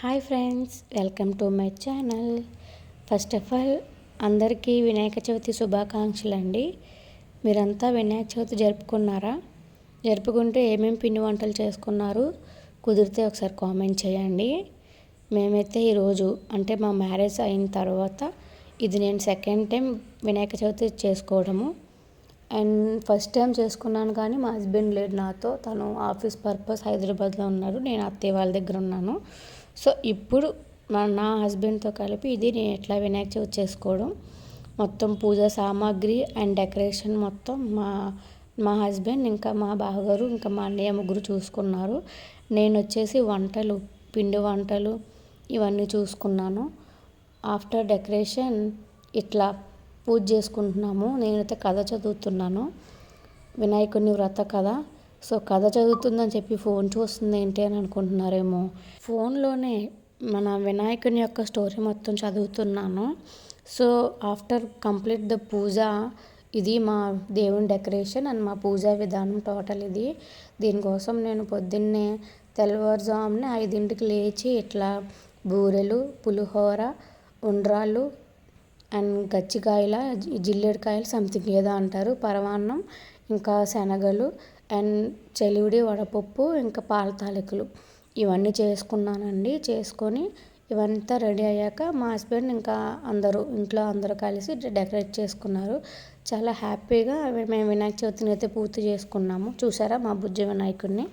Hi friends welcome to my channel. First of all అందరికీ వినాయక చవితి శుభాకాంక్షలు అండి మీరంతా వినాయక చవితి జరుపుకున్నారా? జరుపుకుంటే ఏమేమి పిండి వంటలు చేసుకున్నారు? కుదిరితే ఒకసారి కామెంట్ చేయండి. మేమైతే ఈరోజు అంటే మా మ్యారేజ్ అయిన తర్వాత ఇది నేను సెకండ్ టైం వినాయక చవితి చేసుకోవడము. అండ్ ఫస్ట్ టైం చేసుకున్నాను కానీ మా హస్బెండ్ లేడు నాతో. తను ఆఫీస్ పర్పస్ హైదరాబాద్లో ఉన్నారు నేను అత్తయ్య వాళ్ళ దగ్గర ఉన్నాను. సో ఇప్పుడు మా నా హస్బెండ్తో కలిపి ఇది నేను ఎట్లా వినాయక చవితి చేసుకోవడం. మొత్తం పూజ సామాగ్రి అండ్ డెకరేషన్ మొత్తం మా మా హస్బెండ్ ఇంకా మా బావగారు ఇంకా మా అన్నయ్య ముగ్గురు చూసుకున్నారు. నేను వచ్చేసి వంటలు పిండి వంటలు ఇవన్నీ చూసుకున్నాను. ఆఫ్టర్ డెకరేషన్ ఇట్లా పూజ చేసుకుంటున్నాము. నేనైతే కథ చదువుతున్నాను. వినాయకుని వ్రత కథ. సో కథ చదువుతుందని చెప్పి ఫోన్ చూస్తుంది ఏంటి అని అనుకుంటున్నారేమో. ఫోన్లోనే మన వినాయకుని యొక్క స్టోరీ మొత్తం చదువుతున్నాను. So after complete the puja ఇది మా దేవుని డెకరేషన్ అండ్ మా పూజా విధానం టోటల్ ఇది. దీనికోసం నేను పొద్దున్నే తెల్లవారుజామున ఐదింటికి లేచి ఇట్లా బూరెలు పులిహోర ఉండ్రాళ్ళు అండ్ గచ్చికాయల జిల్లేడుకాయలు సంథింగ్ ఏదో అంటారు పరమాన్నం ఇంకా శనగలు అండ్ చెలివిడి వడపప్పు ఇంకా పాల తాలికలు. ఇవన్నీ చేసుకున్నానండి. చేసుకొని ఇవంతా రెడీ అయ్యాక మా హస్బెండ్ ఇంకా అందరూ ఇంట్లో అందరూ కలిసి డెకరేట్ చేసుకున్నారు. చాలా హ్యాపీగా మేము వినాయక చవితిని అయితే పూర్తి చేసుకున్నాము. చూసారా మా బుజ్జి వినాయకుడిని